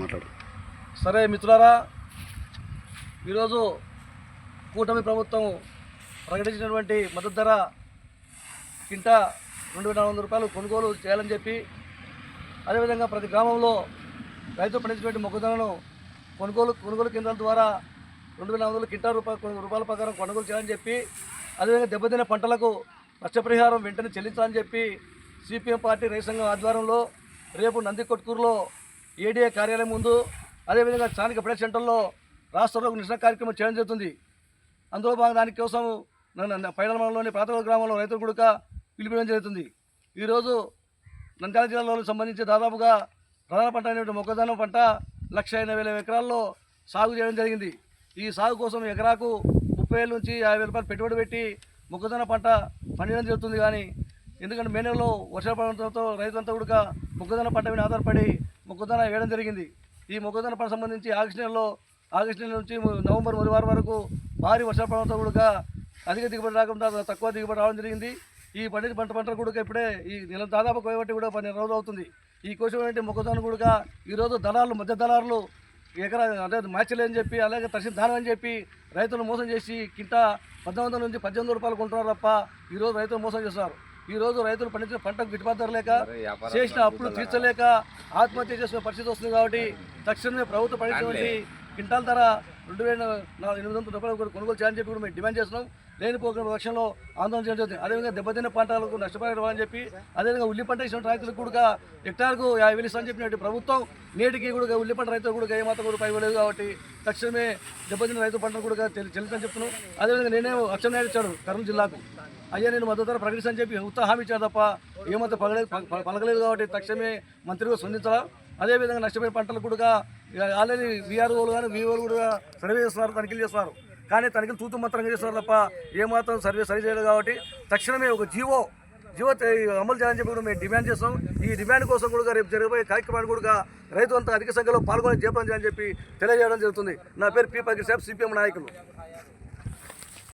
మాట్లాడు. సరే మిత్రులారా ఈరోజు కూటమి ప్రభుత్వం ప్రకటించినటువంటి మద్దతు ధర కింటా రెండు వేల నాలుగు వందల రూపాయలు కొనుగోలు చేయాలని చెప్పి అదేవిధంగా ప్రతి గ్రామంలో రైతు పండించినటువంటి మొక్కజొన్నను కొనుగోలు కొనుగోలు కేంద్రాల ద్వారా రెండు వేల నాలుగు వందల కింటా రూపాయల రూపాయల ప్రకారం కొనుగోలు చేయాలని చెప్పి అదేవిధంగా దెబ్బతిన్న పంటలకు నష్టపరిహారం వెంటనే చెల్లించాలని చెప్పి సిపిఎం పార్టీ రైతు సంఘం ఆధ్వర్యంలో రేపు నందికొట్కూరులో ఏడీఏ కార్యాలయం ముందు అదేవిధంగా స్థానిక ప్రెస్ సెంటర్లో రాష్ట్రంలో నిరసన కార్యక్రమం చేయడం జరుగుతుంది. అందులో భాగంగా దానికోసం పైడల మండలంలోని ప్రాథమిక గ్రామంలో రైతులు కూడా పిలిపించడం జరుగుతుంది. ఈరోజు నంద్యాల జిల్లాలో సంబంధించి దాదాపుగా ప్రధాన పంట అయినటువంటి మొక్కజొన్న పంట లక్ష ఎనభై వేల ఎకరాల్లో సాగు చేయడం జరిగింది. ఈ సాగు కోసం ఎకరాకు ముప్పై వేల నుంచి యాభై వేల రూపాయలు పెట్టుబడి పెట్టి మొక్కజొన్న పంట పండించడం జరుగుతుంది కానీ ఎందుకంటే మే నెలలో వర్షాలు పడడంతో రైతులంతా కూడా మొక్కజొన్న పంట మీద ఆధారపడి మొక్కజొన్న వేయడం జరిగింది. ఈ మొక్కజొన్న పంట సంబంధించి ఆగస్టు నెలలో ఆగస్టు నెల నుంచి నవంబర్ మొదటి వారం వరకు భారీ వర్షాలు పడడంతో కూడా అధిక దిగుబడి రాకుండా తక్కువ దిగుబడి రావడం జరిగింది. ఈ పండించిన పంట పంటలు కూడా ఇప్పుడే ఈ నెల దాదాపు కోయబట్టి కూడా పన్నెండు రోజులు అవుతుంది. ఈ కోసినటువంటి మొక్కజొన్న కూడా ఈరోజు దళారులు మధ్య దళారులు ఎకరా అంటే మార్చలేని చెప్పి అలాగే తక్షణ దానం అని చెప్పి రైతులను మోసం చేసి కింట పద్దెనిమిది వందల నుంచి పద్దెనిమిది రూపాయలు కొంటున్నారు తప్ప ఈరోజు రైతులు మోసం చేస్తున్నారు. ఈ రోజు రైతులు పండించిన పంటకు గిట్టుబాటు ధర లేక చేసిన అప్పులు తీర్చలేక ఆత్మహత్య చేసుకునే పరిస్థితి వస్తుంది కాబట్టి తక్షణమే ప్రభుత్వం పండించినటువంటి క్వింటాల్ ధర రెండు వేల ఎనిమిది వందల రూపాయలు కొనుగోలు చేయాలని చెప్పి కూడా మేము డిమాండ్ చేస్తున్నాం. లేనిపోకుండా పక్షంలో ఆందోళన చేయడం జరుగుతుంది. అదేవిధంగా దెబ్బతిన్న పంటలకు నష్టపరిహారం చెప్పి అదేవిధంగా ఉల్లి పంట ఇచ్చిన రైతులకు కూడా హెక్టార్కు యాభై వేలు ఇస్తామని చెప్పినట్టు ప్రభుత్వం నేటికి కూడా ఉల్లి పంట రైతులు కూడా ఏమాత్రం కూడా పైవలేదు కాబట్టి తక్షణమే దెబ్బతిన్న రైతు పంటను కూడా చెల్లి- చెల్లించని చెప్తున్నాం. అదేవిధంగా నేనే అక్షరం నాయుడు ఇచ్చాడు కర్నూలు జిల్లాకు. అయ్యా నేను మద్దతు ధర ప్రకటిస్తానని చెప్పి ఉత్సాహం హామీ ఇచ్చారు తప్ప ఏమాత్రం పగలేదు పలగలేదు పలకలేదు కాబట్టి తక్షణమే మంత్రిగా స్పందించాలా? అదేవిధంగా నష్టపోయిన పంటలు కూడా ఆల్రెడీ వీఆర్ఓలు కానీ వీఓలు కూడా సర్వే చేస్తున్నారు తనిఖీలు చేస్తున్నారు. కానీ తనకి తూతు మాత్రంగా చేస్తున్నారు తప్ప ఏమాత్రం సర్వే సరి చేయలేదు కాబట్టి తక్షణమే ఒక జీవో జీవో అమలు చేయాలని చెప్పి కూడా మేము డిమాండ్ చేస్తాం ఈ డిమాండ్ కోసం కూడా రేపు జరగబోయే కార్యక్రమాన్ని కూడా రైతు అంతా అధిక సంఖ్యలో పాల్గొని చేపడం చేయాలని చెప్పి తెలియజేయడం జరుగుతుంది. నా పేరు పి పగిరి సాబ్ సిపిఎం నాయకులు.